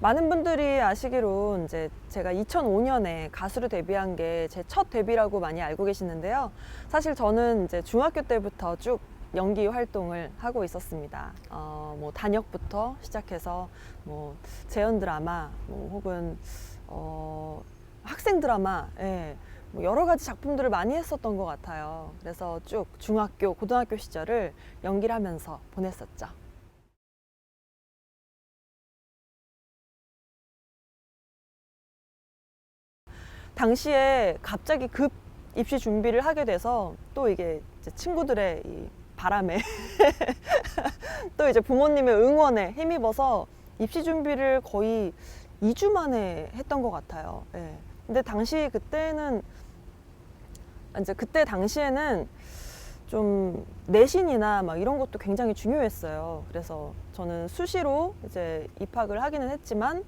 많은 분들이 아시기로 이제 제가 2005년에 가수로 데뷔한 게 제 첫 데뷔라고 많이 알고 계시는데요. 사실 저는 이제 중학교 때부터 쭉 연기 활동을 하고 있었습니다. 어, 뭐 단역부터 시작해서 뭐 재연 드라마, 뭐 혹은 어, 학생 드라마, 예, 뭐 여러 가지 작품들을 많이 했었던 것 같아요. 그래서 쭉 중학교, 고등학교 시절을 연기를 하면서 보냈었죠. 당시에 갑자기 급 입시 준비를 하게 돼서 또 이게 친구들의 이 바람에 또 이제 부모님의 응원에 힘입어서 입시 준비를 거의 2주 만에 했던 것 같아요. 예. 근데 당시 그때는 이제 그때 당시에는 좀 내신이나 막 이런 것도 굉장히 중요했어요. 그래서 저는 수시로 이제 입학을 하기는 했지만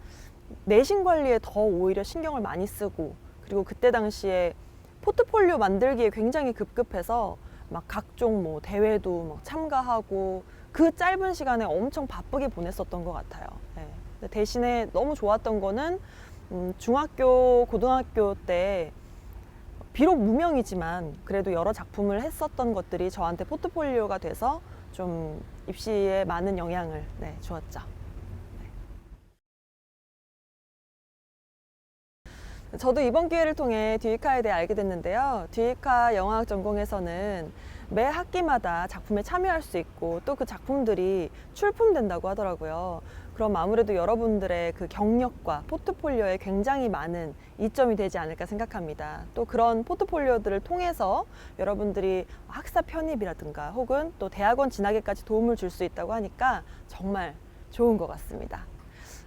내신 관리에 더 오히려 신경을 많이 쓰고 그리고 그때 당시에 포트폴리오 만들기에 굉장히 급급해서 막 각종 뭐 대회도 막 참가하고 그 짧은 시간에 엄청 바쁘게 보냈었던 것 같아요. 예. 근데 대신에 너무 좋았던 거는 음, 중학교, 고등학교 때 비록 무명이지만 그래도 여러 작품을 했었던 것들이 저한테 포트폴리오가 돼서 좀 입시에 많은 영향을 네, 주었죠. 저도 이번 기회를 통해 듀이카에 대해 알게 됐는데요. 듀이카 영화학 전공에서는 매 학기마다 작품에 참여할 수 있고 또 그 작품들이 출품된다고 하더라고요. 그럼 아무래도 여러분들의 그 경력과 포트폴리오에 굉장히 많은 이점이 되지 않을까 생각합니다. 또 그런 포트폴리오들을 통해서 여러분들이 학사 편입이라든가 혹은 또 대학원 진학에까지 도움을 줄 수 있다고 하니까 정말 좋은 것 같습니다.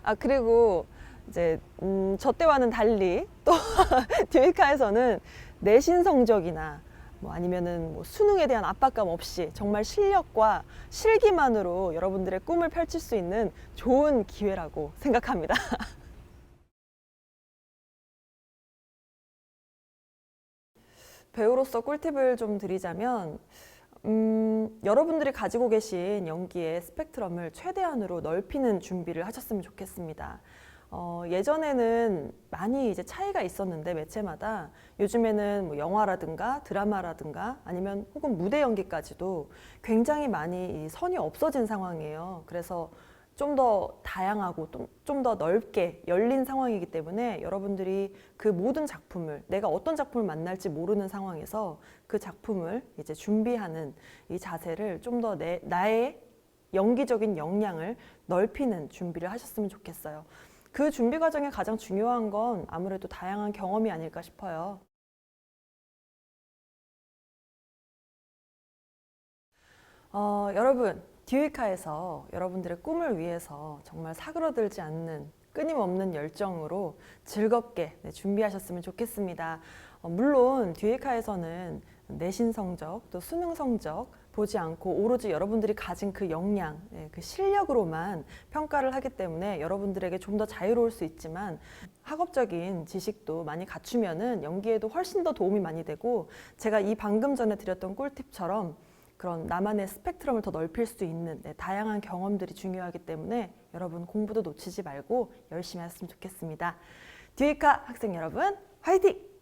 아 그리고 이제 음, 저 때와는 달리 또 듀이카에서는 내신 성적이나 뭐 아니면은 뭐 수능에 대한 압박감 없이 정말 실력과 실기만으로 여러분들의 꿈을 펼칠 수 있는 좋은 기회라고 생각합니다. 배우로서 꿀팁을 좀 드리자면 음, 여러분들이 가지고 계신 연기의 스펙트럼을 최대한으로 넓히는 준비를 하셨으면 좋겠습니다. 어, 예전에는 많이 이제 차이가 있었는데 매체마다 요즘에는 뭐 영화라든가 드라마라든가 아니면 혹은 무대 연기까지도 굉장히 많이 이 선이 없어진 상황이에요. 그래서 좀 더 다양하고 좀 더 넓게 열린 상황이기 때문에 여러분들이 그 모든 작품을 내가 어떤 작품을 만날지 모르는 상황에서 그 작품을 이제 준비하는 이 자세를 좀더내 나의 연기적인 역량을 넓히는 준비를 하셨으면 좋겠어요. 그 준비 과정에 가장 중요한 건 아무래도 다양한 경험이 아닐까 싶어요. 어, 여러분, 듀이카에서 여러분들의 꿈을 위해서 정말 사그러들지 않는 끊임없는 열정으로 즐겁게 네, 준비하셨으면 좋겠습니다. 어, 물론 듀이카에서는 내신 성적, 또 수능 성적 보지 않고 오로지 여러분들이 가진 그 역량, 네, 그 실력으로만 평가를 하기 때문에 여러분들에게 좀 더 자유로울 수 있지만 학업적인 지식도 많이 갖추면은 연기에도 훨씬 더 도움이 많이 되고 제가 이 방금 전에 드렸던 꿀팁처럼 그런 나만의 스펙트럼을 더 넓힐 수 있는 네, 다양한 경험들이 중요하기 때문에 여러분 공부도 놓치지 말고 열심히 하셨으면 좋겠습니다. 듀이카 학생 여러분, 화이팅!